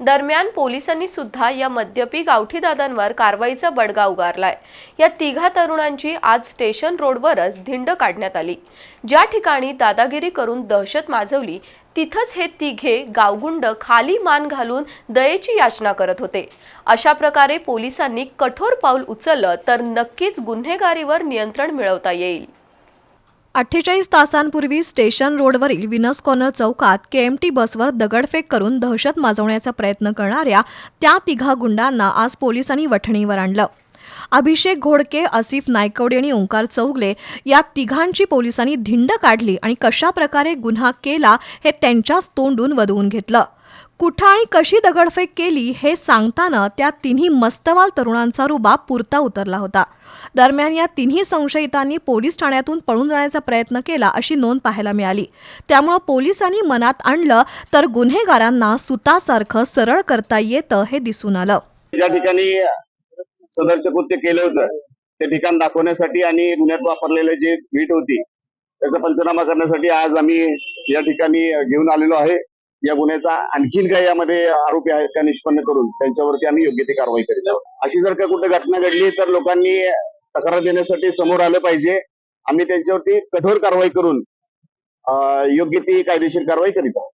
दरम्यान पोलिसांनी सुद्धा या मद्यपी गावठी दादांवर कारवाईचा बडगा उगारलाय. या तिघा तरुणांची आज स्टेशन रोडवरच धिंड काढण्यात आली. ज्या ठिकाणी दादागिरी करून दहशत माजवली तिथंच हे तिघे गावगुंड खाली मान घालून दयेची याचना करत होते. अशा प्रकारे पोलिसांनी कठोर पाऊल उचललं तर नक्कीच गुन्हेगारीवर नियंत्रण मिळवता येईल. अठ्ठेचाळीस तासांपूर्वी स्टेशन रोडवरील विनस कॉर्नर चौकात केएमटी बसवर दगडफेक करून दहशत माजवण्याचा प्रयत्न करणाऱ्या त्या तिघा गुंडांना आज पोलिसांनी वठणीवर आणलं. अभिषेक घोडके आसिफ नायकवडे आणि ओंकार चौगले या तिघांची पोलिसांनी धिंड काढली आणि कशा प्रकारे गुन्हा केला हे त्यांच्याच तोंडून वधवून घेतलं. कुठं आणि कशी दगडफेक केली हे सांगताना त्या तिन्ही मस्तवाल तरुणांचा रुबाब पुरता उतरला होता. दरम्यान या तिन्ही संशयितांनी पोलीस ठाण्यातून पळून जाण्याचा प्रयत्न केला अशी नोंद पाहायला मिळाली. त्यामुळं पोलिसांनी मनात आणलं तर गुन्हेगारांना सुतासारखं सरळ करता येतं हे दिसून आलं. ज्या ठिकाणी सदरचं कृत्य केलं होतं ते ठिकाण दाखवण्यासाठी आणि गुन्ह्यात वापरलेले जे वीट होती त्याचा पंचनामा करण्यासाठी आज आम्ही या ठिकाणी घेऊन आलेलो आहे. या गुन्ह्याचा आणखीन काही यामध्ये आरोपी आहेत त्या निष्पन्न करून त्यांच्यावरती आम्ही योग्य ती कारवाई करीत आहोत. अशी जर का कुठे घटना घडली तर लोकांनी तक्रार देण्यासाठी समोर आलं पाहिजे. आम्ही त्यांच्यावरती कठोर कारवाई करून अं, योग्य ती कायदेशीर कारवाई करीत आहोत.